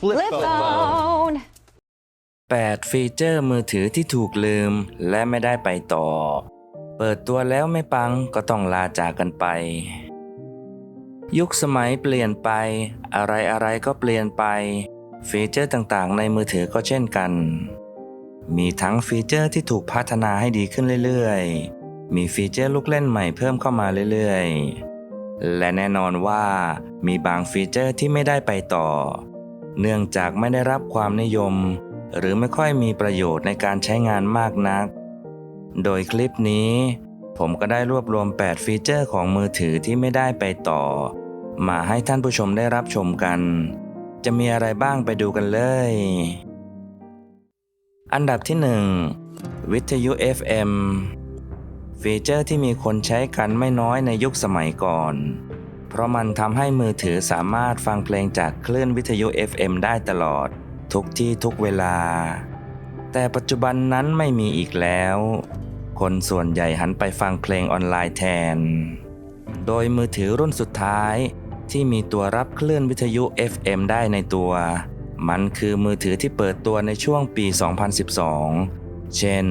Flip Flip phone. phone. 8 ฟีเจอร์มือถือที่ถูกลืมและไม่ได้ไปต่อ เปิดตัวแล้วไม่ปังก็ต้องลาจากกันไป ยุคสมัยเปลี่ยนไป อะไรอะไรก็เปลี่ยนไป ฟีเจอร์ต่างๆ ในมือถือก็เช่นกัน มีทั้งฟีเจอร์ที่ถูกพัฒนาให้ดีขึ้นเรื่อยๆ มีฟีเจอร์ลูกเล่นใหม่เพิ่มเข้ามาเรื่อยๆ และแน่นอนว่ามีบางฟีเจอร์ที่ไม่ได้ไปต่อ เนื่องจากไม่ได้รับความนิยม หรือไม่ค่อยมีประโยชน์ในการใช้งานมากนัก โดยคลิปนี้ ผมก็ได้รวบรวม 8 ฟีเจอร์ของมือถือที่ไม่ได้ไปต่อ มาให้ท่านผู้ชมได้รับชมกัน จะมีอะไรบ้างไปดูกันเลย อันดับที่ 1 วิทยุ FM ฟีเจอร์ที่มีคนใช้กันไม่น้อยในยุคสมัยก่อน ราะมันทำให้มือถือสามารถฟังเพลงจากคลื่นวิทยุ FM ได้ตลอด ทุกที่ทุกเวลา แต่ปัจจุบันนั้นไม่มีอีกแล้ว คนส่วนใหญ่หันไปฟังเพลงออนไลน์แทน โดยมือถือรุ่นสุดท้ายที่มีตัวรับคลื่นวิทยุ FM ได้ในตัว มันคือมือถือที่เปิดตัวในช่วงปี 2012 เช่น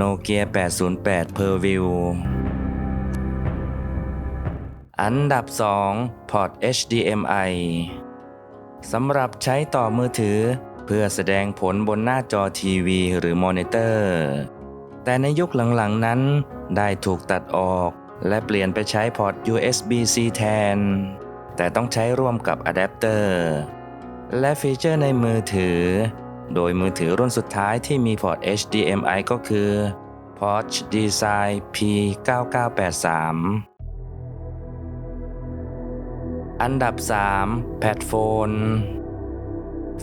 Nokia 808 Per View อันดับ 2 พอร์ต HDMI สำหรับใช้ต่อมือถือ เพื่อแสดงผลบนหน้าจอทีวีหรือมอนิเตอร์ แต่ในยุคหลังๆนั้น ได้ถูกตัดออก และเปลี่ยนไปใช้พอร์ต USB-C แทน แต่ต้องใช้ร่วมกับอะแดปเตอร์ และฟีเจอร์ในมือถือ โดยมือถือรุ่นสุดท้ายที่มีพอร์ต HDMI ก็คือ Porsche Design P9983 อันดับ 3 แพดโฟน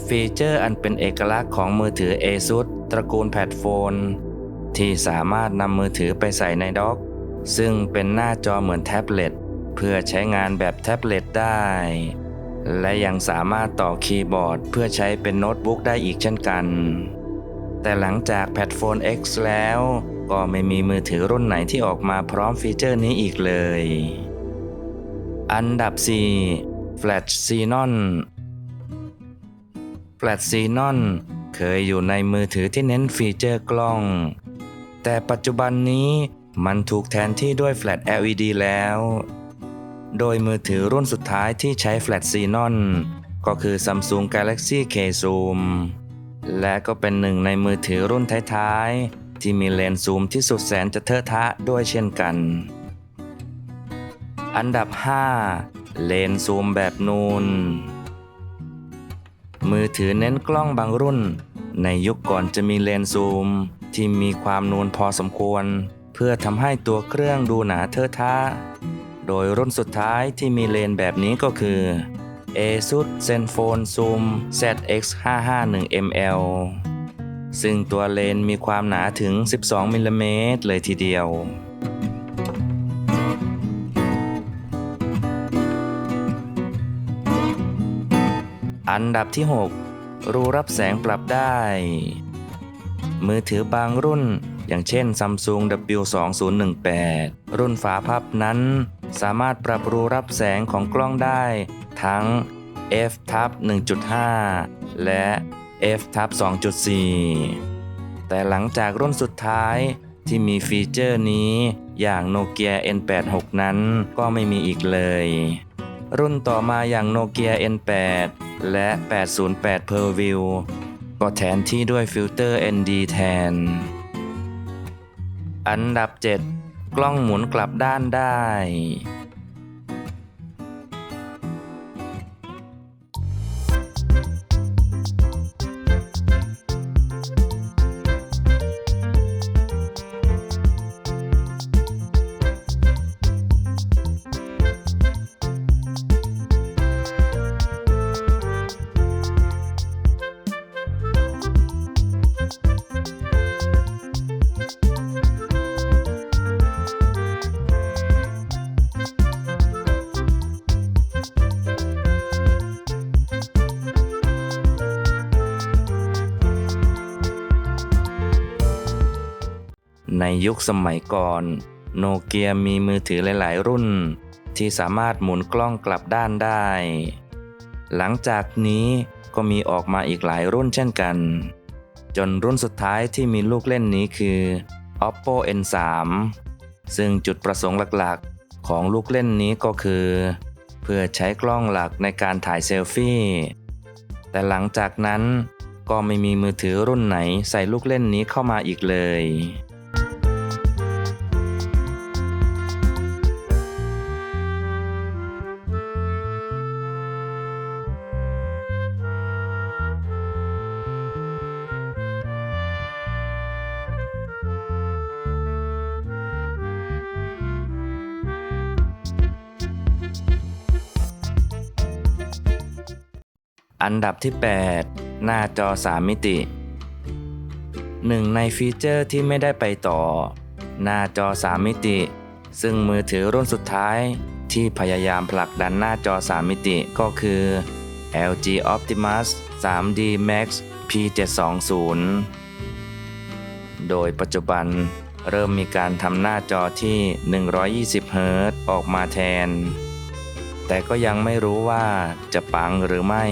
ฟีเจอร์อันเป็นเอกลักษณ์ของมือถือ ASUS ตระกูลแพดโฟน ที่สามารถนำมือถือไปใส่ในด็อก ซึ่งเป็นหน้าจอเหมือนแท็บเล็ตเพื่อใช้งานแบบแท็บเล็ตได้ และยังสามารถต่อคีย์บอร์ดเพื่อใช้เป็นโน้ตบุ๊กได้อีกเช่นกัน แต่หลังจากแพดโฟน X แล้ว ก็ไม่มีมือถือรุ่นไหนที่ออกมาพร้อมฟีเจอร์นี้อีกเลย อันดับ 4 Flash Xenon Flash Xenon เคยอยู่ในมือถือที่เน้นฟีเจอร์กล้อง แต่ปัจจุบันนี้มันถูกแทนที่ด้วย Flash LED แล้ว โดยมือถือรุ่นสุดท้ายที่ใช้ Flash Xenon ก็คือ Samsung Galaxy K Zoom และก็เป็นหนึ่งในมือถือรุ่นท้ายๆ ที่มีเลนส์ซูมที่สุดแสนจะเทอะทะด้วยเช่นกัน อันดับ 5 เลนซูมแบบนูน มือถือเน้นกล้องบางรุ่น ในยุคก่อนจะมีเลนซูม ที่มีความนูนพอสมควร เพื่อทำให้ตัวเครื่องดูหนาเทอะทะ โดยรุ่นสุดท้ายที่มีเลนแบบนี้ก็คือ ASUS ZenFone Zoom ZX551ml ซึ่งตัวเลนมีความหนาถึง 12 มิลลิเมตรเลยทีเดียว อันดับที่ 6 รูรับแสงปรับได้ มือถือบางรุ่น อย่างเช่น Samsung W2018 รุ่นฝาพับนั้น สามารถปรับรูรับแสงของกล้องได้ ทั้ง f ทับ1.5 และ f ทับ2.4 แต่หลังจากรุ่นสุดท้ายที่มีฟีเจอร์นี้อย่าง Nokia N86 นั้นก็ไม่มีอีกเลย รุ่นต่อมาอย่าง Nokia N8 และ 808 Per View ก็แทนที่ด้วยฟิลเตอร์ ND แทน อันดับ 7 กล้องหมุนกลับด้านได้ ในยุคสมัยก่อน โนเกียมีมือถือหลาย ๆ รุ่น ที่สามารถหมุนกล้องกลับด้านได้ หลังจากนี้ก็มีออกมาอีกหลายรุ่นเช่นกัน จนรุ่นสุดท้ายที่มีลูกเล่นนี้คือ Oppo N3 ซึ่งจุดประสงค์หลักๆ ของลูกเล่นนี้ก็คือ เพื่อใช้กล้องหลักในการถ่ายเซลฟี่ แต่หลังจากนั้นก็ไม่มีมือถือรุ่นไหนใส่ลูกเล่นนี้เข้ามาอีกเลย อันดับที่ 8 หน้าจอ 3 มิติหนึ่งในฟีเจอร์ที่ไม่ได้ไปต่อ หน้าจอ 3 มิติ ซึ่งมือถือรุ่นสุดท้ายที่พยายามผลักดันหน้าจอ 3 มิติก็คือ LG Optimus 3D Max P720 โดยปัจจุบันเริ่มมีการทำหน้าจอที่ 120เฮิรต์ออกมาแทน แต่ก็ยังไม่รู้ว่าจะปังหรือไม่